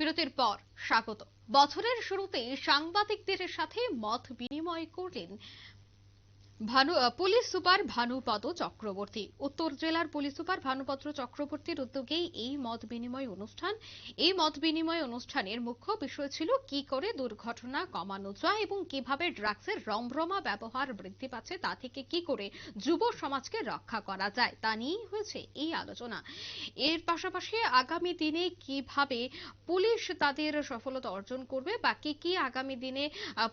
বিরতির পর স্বাগত। বছরের শুরুতেই সাংবাদিকদের সাথে মত বিনিময় করলেন ভানু পুলিশ সুপার ভানুপদ চক্রবর্তী। উত্তর জেলার পুলিশ সুপার ভানুপত্র চক্রবর্তীর উদ্যোগেই এই মত বিনিময় অনুষ্ঠান, এই মত বিনিময় অনুষ্ঠানের মুখ্য বিষয় ছিল কি করে দুর্ঘটনা কমানো যায় এবং কীভাবে ড্রাগসের রমরমা ব্যবহার বৃদ্ধি পাচ্ছে, তা থেকে কি করে যুব সমাজকে রক্ষা করা যায়, তা নিয়েই হয়েছে এই আলোচনা। এর পাশাপাশি আগামী দিনে কীভাবে পুলিশ তাদের সফলতা অর্জন করবে বা কি কি আগামী দিনে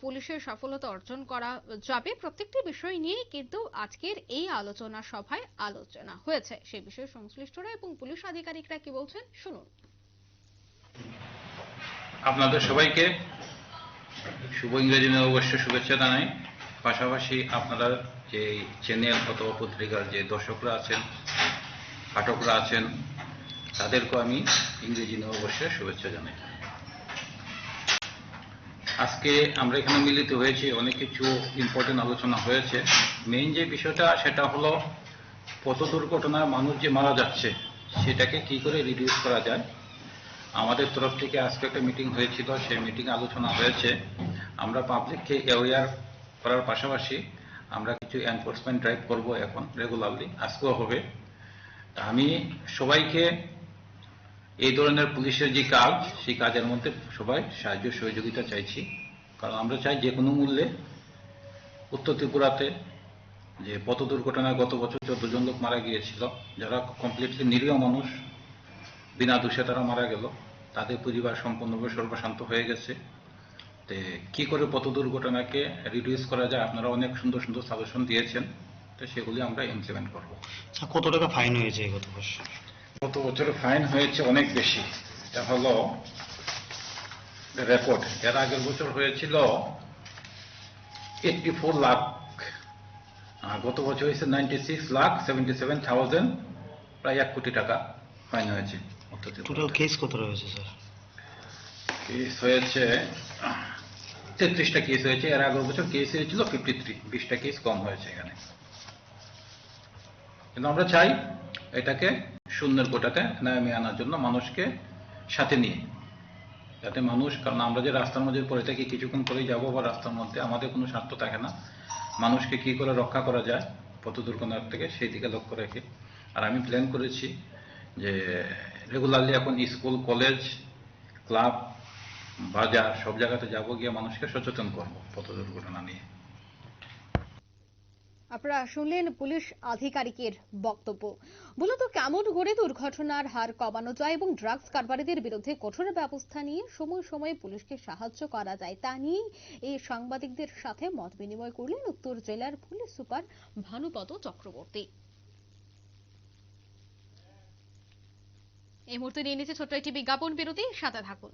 পুলিশের সফলতা অর্জন করা যাবে, প্রত্যেকটি বিষয় নিয়ে কিন্তু আজকের এই আলোচনা সভায় আলোচনা হয়েছে। সে বিষয়ে সংশ্লিষ্টরা এবং পুলিশ আধিকারিকরা কি বলছেন, শুনুন। আপনাদের সবাইকে শুভ ইংরেজি নববর্ষ শুভেচ্ছা জানাই। পাশাপাশি আপনারা যে চ্যানেল অথবা পত্রিকার যে দর্শকরা আছেন, পাঠকরা আছেন, তাদেরকেও আমি ইংরেজি নববর্ষের শুভেচ্ছা জানাই। আজকে আমরা এখানে মিলিত হয়েছি, অনেক কিছু ইম্পর্টেন্ট আলোচনা হয়েছে। মেইন যে বিষয়টা, সেটা হলো পথ দুর্ঘটনায় মানুষ যে মারা যাচ্ছে, সেটাকে কি করে রিডিউস করা যায়? আমাদের তরফ থেকে আজকে একটা মিটিং হয়েছিল, সেই মিটিং আলোচনা হয়েছে। আমরা পাবলিককে অ্যাওয়ার করার পাশাপাশি আমরা কিছু এনফোর্সমেন্ট ড্রাইভ করব এখন রেগুলারলি আজকেও হবে। আমি সবাইকে এই ধরনের পুলিশের যে কাজ, সেই কাজের মধ্যে সবাই সাহায্য সহযোগিতা চাইছি। কারণ আমরা চাই যে কোনো মূল্যে উত্তর ত্রিপুরাতে যে পথ দুর্ঘটনায় গত বছর চোদ্দ জন লোক মারা গিয়েছিল, যারা কমপ্লিটলি নিরীহ মানুষ, বিনা দোষে তারা মারা গেল, তাদের পরিবার সম্পূর্ণভাবে সর্বশান্ত হয়ে গেছে। তে কি করে পথ দুর্ঘটনাকে রিডিউস করা যায়, আপনারা অনেক সুন্দর সুন্দর সাজেশন দিয়েছেন, তো সেগুলি আমরা ইমপ্লিমেন্ট করব। আচ্ছা কত টাকা ফাইন হয়েছে গত বছর? গত বছর ফাইন হয়েছে অনেক বেশি। এটা হলো রেকর্ড এর আগের বছর হয়েছিল এইটটি ফোর লাখ গত বছর হয়েছে ninety six lakh seventy seven thousand প্রায় এক কোটি টাকা ফাইন হয়েছে। টোটাল কেস কত রয়েছে স্যার কেস হয়েছে তেত্রিশটা কেস হয়েছে। এর আগের বছর কেস হয়েছিল ফিফটি থ্রি বিশটা কেস কম হয়েছে এখানে। কিন্তু আমরা চাই এটাকে শূন্যের কোটাতে নামিয়ে আনার জন্য মানুষকে সাথে নিয়ে। যাতে মানুষ, কারণ আমরা যে রাস্তার মধ্যে পড়ে থাকি, কিছুক্ষণ পরেই যাব বা রাস্তার মধ্যে, আমাদের কোনো স্বার্থ থাকে না। মানুষকে কি করে রক্ষা করা যায়, পথ দুর্ঘটনার থেকে সেই দিকে লক্ষ্য রেখে। আর আমি প্ল্যান করেছি যে রেগুলারলি এখন স্কুল কলেজ ক্লাব বাজার সব জায়গাতে যাব গিয়ে মানুষকে সচেতন করব পথ দুর্ঘটনা নিয়ে। আপনারা শুনলেন পুলিশ আধিকারিকের বক্তব্য। মূলত কেমন করে দুর্ঘটনার হার কমানো যায় এবং ড্রাগস কারবারিদের বিরুদ্ধে কঠোর ব্যবস্থা নিয়ে সময় সময়ে পুলিশকে সাহায্য করা যায়, তা নিয়েই এই সাংবাদিকদের সাথে মত বিনিময় করলেন উত্তর জেলার পুলিশ সুপার ভানুপদ চক্রবর্তী। এই মুহূর্তে নিয়ে নিচ্ছে ছোট্ট একটি বিজ্ঞাপন বিরতি, সাথে থাকুন।